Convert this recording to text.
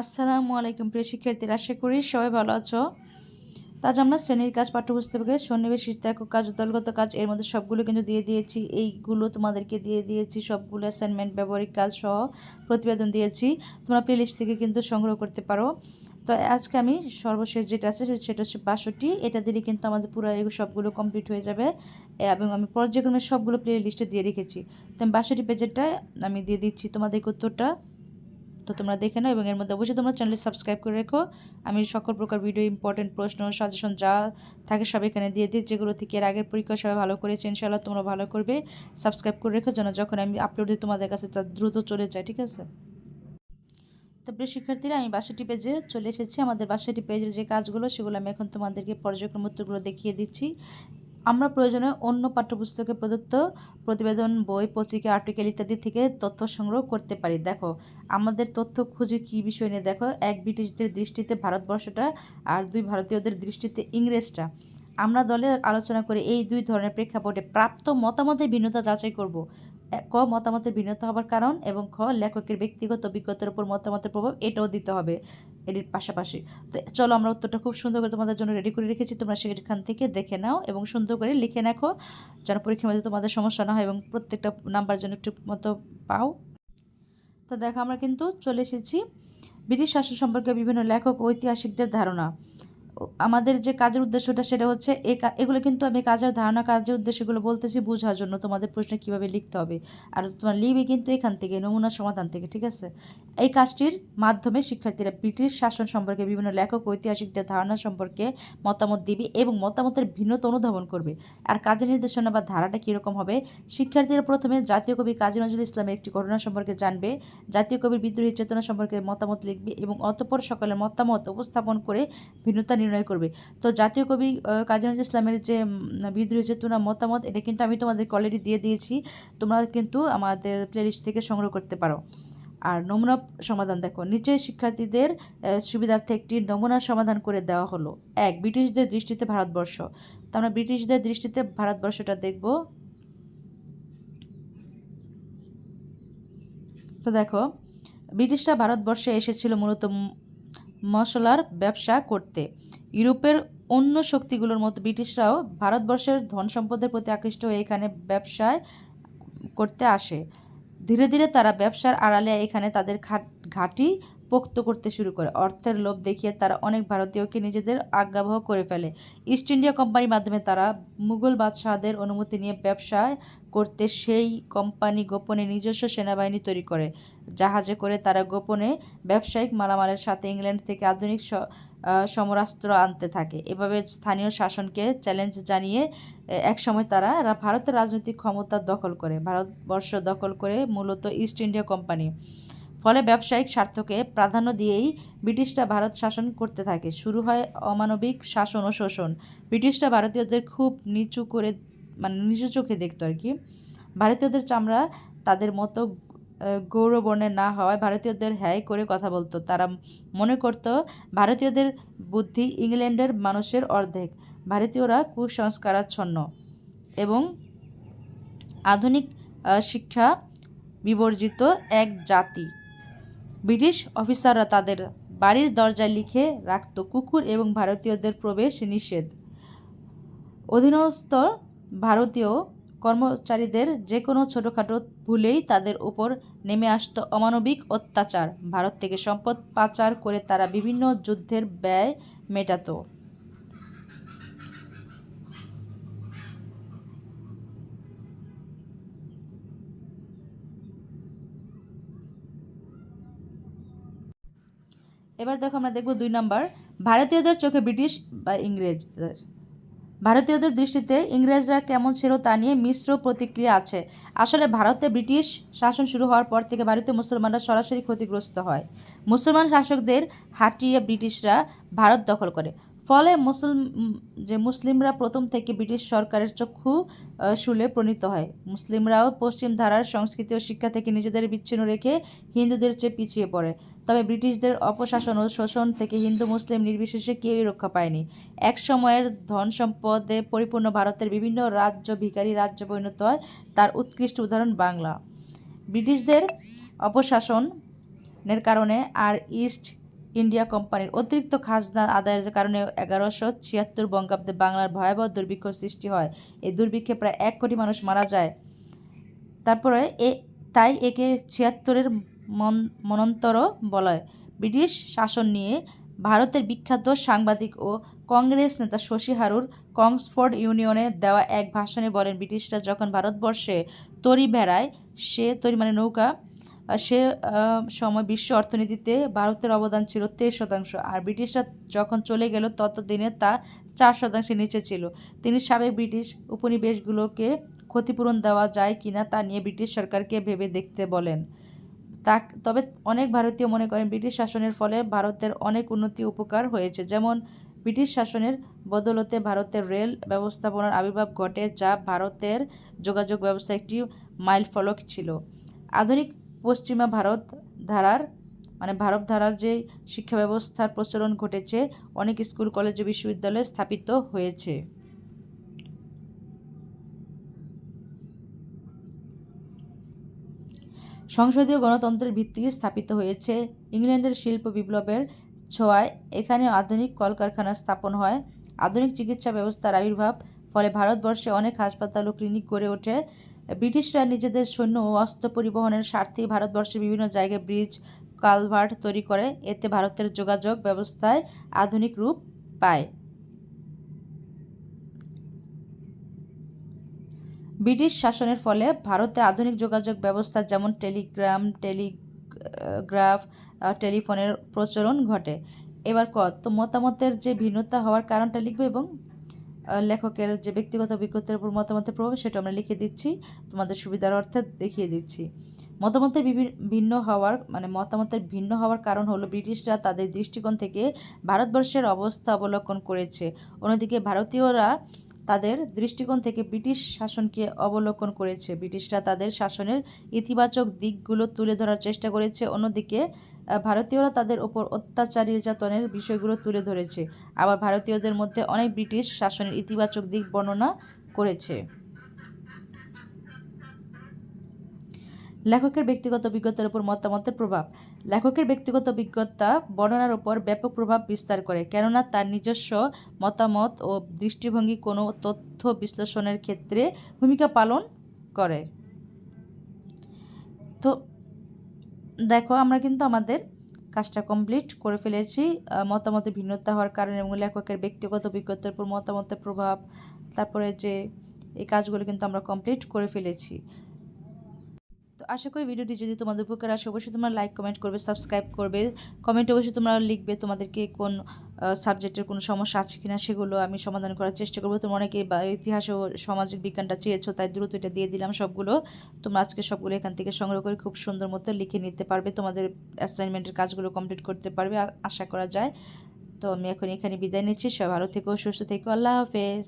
আসসালামু আলাইকুম, প্রিয় শিক্ষার্থীরা, আশা করি সবাই ভালো আছো। আজ আমরা শ্রেণির কাজ, পাঠ্যপুস্তকে সন্নিবেশ একক কাজ দলগত কাজ, এর মধ্যে সবগুলো কিন্তু দিয়ে দিয়েছি। এইগুলো তোমাদেরকে দিয়ে দিয়েছি, সবগুলো অ্যাসাইনমেন্ট ব্যবহারিক কাজ সহ প্রতিবেদন দিয়েছি। তোমরা প্লেলিস্ট থেকে কিন্তু সংগ্রহ করতে পারো। তো আজকে আমি সর্বশেষ যেটা আছে, সেটা হচ্ছে বাষট্টি। এটা দিলে কিন্তু আমাদের পুরো সবগুলো কমপ্লিট হয়ে যাবে। এবং আমি পর্যায়ক্রমে সবগুলো প্লে লিস্টে দিয়ে রেখেছি। তো আমি বাষট্টি পেজেরটা আমি দিয়ে দিচ্ছি তোমাদের উত্তরটা। তো তোমরা দেখে নাও এবং এর মধ্যে অবশ্যই তোমরা চ্যানেল সাবস্ক্রাইব করে রেখো। আমি সকল প্রকার ভিডিও ইম্পর্টেন্ট প্রশ্ন সাজেশন যা থাকে সব এখানে দিয়ে দিই, যেগুলো থেকে এর আগের পরীক্ষা সবাই ভালো করেছে, ইনশাআল্লাহ তোমরা ভালো করবে। সাবস্ক্রাইব করে রেখো যেন যখন আমি আপলোড দিই তোমাদের কাছে দ্রুত চলে যায়, ঠিক আছে? তো প্রিয় শিক্ষার্থীরা, আমি বাসাটি পেজে চলে এসেছি। আমাদের বাসাটি পেজের যে কাজগুলো, সেগুলো আমি এখন তোমাদেরকে পর্যায়ক্রম উত্তরগুলো দেখিয়ে দিচ্ছি। আমরা প্রয়োজনে অন্য পাঠ্যপুস্তকে প্রদত্ত প্রতিবেদন, বই, পত্রিকা আর্টিকেল ইত্যাদি থেকে তথ্য সংগ্রহ করতে পারি। দেখো, আমাদের তথ্য খুঁজে কী বিষয় নিয়ে? দেখো, এক ব্রিটিশদের দৃষ্টিতে ভারতবর্ষটা আর দুই ভারতীয়দের দৃষ্টিতে ইংরেজটা। আমরা দলে আলোচনা করে এই দুই ধরনের প্রেক্ষাপটে প্রাপ্ত মতামতের ভিন্নতা যাচাই করব। ক, মতামতের ভিন্নতা হবার কারণ এবং খ, লেখকের ব্যক্তিগত অভিজ্ঞতার উপর মতামতের প্রভাব এটাও দিতে হবে। এটির পাশাপাশি। তো চলো আমরা উত্তরটা খুব সুন্দর করে তোমাদের জন্য রেডি করে রেখেছি। তোমরা সেখান থেকে দেখে নাও এবং সুন্দর করে লিখে রাখো। যেন পরীক্ষার মধ্যে তোমাদের সমস্যা না হয় এবং প্রত্যেকটা নাম্বার যেন ঠিক মতো পাও। তো দেখো আমরা কিন্তু চলে এসেছি। ব্রিটিশ শাসন সম্পর্কে বিভিন্ন লেখক, ঐতিহাসিকদের ধারণা। আমাদের যে কাজের উদ্দেশ্যটা সেটা হচ্ছে এগুলো কিন্তু আমি কাজের ধারণা, কাজের উদ্দেশ্যগুলো বলতেছি বোঝার জন্য তোমাদের প্রশ্নে কীভাবে লিখতে হবে। আর তোমার লিখবে কিন্তু এখান থেকে, নমুনা সমাধান থেকে, ঠিক আছে? এই কাজটির মাধ্যমে শিক্ষার্থীরা ব্রিটিশ শাসন সম্পর্কে বিভিন্ন লেখক, ঐতিহাসিকদের ধারণা সম্পর্কে মতামত দিবে এবং মতামতের ভিন্নতা অনুধাবন করবে। আর কাজের নির্দেশনা বা ধারাটা কীরকম হবে? শিক্ষার্থীরা প্রথমে জাতীয় কবি কাজী নজরুল ইসলামের একটি ঘটনা সম্পর্কে জানবে, জাতীয় কবির বিদ্রোহী চেতনা সম্পর্কে মতামত লিখবে এবং অতপর সকলের মতামত উপস্থাপন করে ভিন্নতা নির্ণয় করবে। তো জাতীয় কবি কাজী নজরুল ইসলামের যে বিদ্রোহী চেতনা, মতামত, এটা কিন্তু আমি তোমাদেরকে অলরেডি দিয়ে দিয়েছি। তোমরা কিন্তু আমাদের প্লেলিস্ট থেকে সংগ্রহ করতে পারো। আর নমুনা সমাধান দেখো, নিচে শিক্ষার্থীদের সুবিধার্থে একটি নমুনা সমাধান করে দেওয়া হলো। এক, ব্রিটিশদের দৃষ্টিতে ভারতবর্ষ। তো আমরা ব্রিটিশদের দৃষ্টিতে ভারতবর্ষটা দেখব। তো দেখো, ব্রিটিশরা ভারতবর্ষে এসেছিল মূলত মশলার ব্যবসা করতে। ইউরোপের অন্য শক্তিগুলোর মতো ব্রিটিশরাও ভারতবর্ষের ধন সম্পদের প্রতি আকৃষ্ট হয়ে এখানে ব্যবসায় করতে আসে। ধীরে ধীরে তারা ব্যবসার আড়ালে এখানে তাদের ঘাঁটি পোক্ত করতে শুরু করে। অর্থের লোভ দেখিয়ে তারা অনেক ভারতীয়কে নিজেদের আজ্ঞাবহ করে ফেলে। ইস্ট ইন্ডিয়া কোম্পানির মাধ্যমে তারা মুঘল বাদশাহদের অনুমতি নিয়ে ব্যবসায় করতে সেই কোম্পানি গোপনে নিজস্ব সেনাবাহিনী তৈরি করে। জাহাজে করে তারা গোপনে ব্যবসায়িক মালামালের সাথে ইংল্যান্ড থেকে আধুনিক সমরাস্ত্র আনতে থাকে। এভাবে স্থানীয় শাসনকে চ্যালেঞ্জ জানিয়ে একসময় তারা ভারতের রাজনৈতিক ক্ষমতা দখল করে, ভারতবর্ষ দখল করে মূলত ইস্ট ইন্ডিয়া কোম্পানি ফলে ব্যবসায়িক স্বার্থকে প্রাধান্য দিয়েই ব্রিটিশরা ভারত শাসন করতে থাকে। শুরু হয় অমানবিক শাসন ও শোষণ। ব্রিটিশরা ভারতীয়দের খুব নিচু করে মানে নিচু চোখে দেখতো আর কি। ভারতীয়দের চামড়া তাদের মতো গৌরবর্ণের না হওয়ায় ভারতীয়দের হ্যায় করে কথা বলতো। তারা মনে করত, ভারতীয়দের বুদ্ধি ইংল্যান্ডের মানুষের অর্ধেক, ভারতীয়রা কুসংস্কারাচ্ছন্ন এবং আধুনিক শিক্ষা বিবর্জিত এক জাতি। ব্রিটিশ অফিসাররা তাদের বাড়ির দরজায় লিখে রাখত, কুকুর এবং ভারতীয়দের প্রবেশ নিষেধ। অধীনস্থ ভারতীয় কর্মচারীদের যে কোনো ছোটোখাটো ভুলেই তাদের উপর নেমে আসতো অমানবিক অত্যাচার। ভারত থেকে সম্পদ পাচার করে তারা বিভিন্ন যুদ্ধের ব্যয় মেটাতো। এবার দেখো আমরা দেখব দুই নম্বর। ভারতীয়দের চোখে ব্রিটিশ বা ইংরেজদের। ভারতীয়দের দৃষ্টিতে ইংরেজরা কেমন ছিল তা নিয়ে মিশ্র প্রতিক্রিয়া আছে। আসলে ভারতে ব্রিটিশ শাসন শুরু হওয়ার পর থেকে ভারতীয় মুসলমানরা সরাসরি ক্ষতিগ্রস্ত হয়। মুসলমান শাসকদের হাঁটিয়ে ব্রিটিশরা ভারত দখল করে। ফলে মুসলিম যে মুসলিমরা প্রথম থেকে ব্রিটিশ সরকারের চক্ষু শুলে প্রণীত হয়। মুসলিমরাও পশ্চিম ধারার সংস্কৃতি ও শিক্ষা থেকে নিজেদের বিচ্ছিন্ন রেখে হিন্দুদের চেয়ে পিছিয়ে পড়ে। তবে ব্রিটিশদের অপশাসন ও শোষণ থেকে হিন্দু মুসলিম নির্বিশেষে কেউই রক্ষা পায়নি। এক সময়ের ধন সম্পদে পরিপূর্ণ ভারতের বিভিন্ন রাজ্য ভিকারী রাজ্য পরিণত হয় তার উৎকৃষ্ট উদাহরণ বাংলা। ব্রিটিশদের অপশাসনের কারণে আর ইস্ট ইন্ডিয়া কোম্পানির অতিরিক্ত খাজনা আদায়ের কারণে এগারোশো ছিয়াত্তর বঙ্গাব্দে বাংলার ভয়াবহ দুর্ভিক্ষ সৃষ্টি হয়। এই দুর্ভিক্ষে প্রায় এক কোটি মানুষ মারা যায়। তারপরে এ, তাই একে ছিয়াত্তরের মন মনন্তর বলা হয় ব্রিটিশ শাসন নিয়ে ভারতের বিখ্যাত সাংবাদিক ও কংগ্রেস নেতা শশী হারুর কংসফোর্ড ইউনিয়নে দেওয়া এক ভাষণে বলেন, ব্রিটিশরা যখন ভারতবর্ষে তরি বেড়ায়, সে তরি মানে নৌকা সে সময় বিশ্ব অর্থনীতিতে ভারতের অবদান ছিল তেইশ শতাংশ, আর ব্রিটিশরা যখন চলে গেল ততদিনে তা চার শতাংশের নিচে ছিল। তিনি সাবেক ব্রিটিশ উপনিবেশগুলোকে ক্ষতিপূরণ দেওয়া যায় কিনা তা নিয়ে ব্রিটিশ সরকারকে ভেবে দেখতে বলেন। তা, তবে অনেক ভারতীয় মনে করেন ব্রিটিশ শাসনের ফলে ভারতের অনেক উন্নতি উপকার হয়েছে। যেমন, ব্রিটিশ শাসনের বদলতে ভারতের রেল ব্যবস্থাপনার আবির্ভাব ঘটে, যা ভারতের যোগাযোগ ব্যবস্থা একটি মাইল ফলক ছিল। আধুনিক পশ্চিমা ভারত ধারার মানে ভারত ধারার যে শিক্ষা ব্যবস্থার প্রচলন ঘটেছে, অনেক স্কুল, কলেজ ও বিশ্ববিদ্যালয় স্থাপিত হয়েছে। সংসদীয় গণতন্ত্রের ভিত্তি স্থাপিত হয়েছে ইংল্যান্ডের শিল্প বিপ্লবের ছোঁয়ায়। এখানে আধুনিক কলকারখানা স্থাপন হয়। আধুনিক চিকিৎসা ব্যবস্থার আবির্ভাব, ফলে ভারতবর্ষে অনেক হাসপাতাল ও ক্লিনিক গড়ে ওঠে। ব্রিটিশরা নিজেদের সৈন্য ও অস্ত্র পরিবহনের স্বার্থে ভারতবর্ষের বিভিন্ন জায়গায় ব্রিজ, কালভার্ট তৈরি করে, এতে ভারতের যোগাযোগ ব্যবস্থায় আধুনিক রূপ পায়। ব্রিটিশ শাসনের ফলে ভারতে আধুনিক যোগাযোগ ব্যবস্থা যেমন টেলিগ্রাম, টেলিগ্রাফ টেলিফোনের প্রচলন ঘটে। এবার ক মতামতের যে ভিন্নতা হওয়ার কারণটা লিখবে এবং লেখকের যে ব্যক্তিগত অভিজ্ঞতার উপর মতামতের প্রভাব, সেটা আমরা লিখে দিচ্ছি। তোমাদের সুবিধার অর্থে দেখিয়ে দিচ্ছি। মতামতের ভিন্ন হওয়ার মানে মতামতের ভিন্ন হওয়ার কারণ হলো ব্রিটিশরা তাদের দৃষ্টিকোণ থেকে ভারতবর্ষের অবস্থা অবলোকন করেছে। অন্যদিকে ভারতীয়রা তাদের দৃষ্টিকোণ থেকে ব্রিটিশ শাসনকে অবলোকন করেছে। ব্রিটিশরা তাদের শাসনের ইতিবাচক দিকগুলো তুলে ধরার চেষ্টা করেছে। অন্যদিকে ভারতীয়রা তাদের ওপর অত্যাচার নির্যাতনের বিষয়গুলো তুলে ধরেছে। আবার ভারতীয়দের মধ্যে অনেক ব্রিটিশ শাসনের ইতিবাচক দিক বর্ণনা করেছে। লেখকের ব্যক্তিগত অভিজ্ঞতার উপর মতামতের প্রভাব। লেখকের ব্যক্তিগত অভিজ্ঞতা বর্ণনার উপর ব্যাপক প্রভাব বিস্তার করে কেননা তার নিজস্ব মতামত ও দৃষ্টিভঙ্গি কোনো তথ্য বিশ্লেষণের ক্ষেত্রে ভূমিকা পালন করে। তো দেখো আমরা কিন্তু আমাদের কাজটা কমপ্লিট করে ফেলেছি। আহ, মতামতের ভিন্নতা হওয়ার কারণে এবং লেখকের ব্যক্তিগত অভিজ্ঞতার উপর মতামতের প্রভাব তারপরে যে এই কাজগুলো কিন্তু আমরা কমপ্লিট করে ফেলেছি। আশা করি ভিডিওটি যদি তোমাদের উপকার আসে, অবশ্যই তোমরা লাইক কমেন্ট করবে সাবস্ক্রাইব করবে। কমেন্টে অবশ্যই তোমরা লিখবে তোমাদেরকে কোন সাবজেক্টের কোনো সমস্যা আছে কিনা, সেগুলো আমি সমাধান করার চেষ্টা করব। তোমরা অনেকে ইতিহাস ও সামাজিক বিজ্ঞানটা চেয়েছো, তাই দ্রুত এটা দিয়ে দিলাম সবগুলো। তোমরা আজকে সবগুলো এখান থেকে সংগ্রহ করে খুব সুন্দর মতো লিখে নিতে পারবে। তোমাদের অ্যাসাইনমেন্টের কাজগুলো কমপ্লিট করতে পারবে আশা করা যায়। তো আমি এখন এখানে বিদায় নিচ্ছি। সব ভালো থেকো, সুস্থ থেকো। আল্লাহ হাফেজ।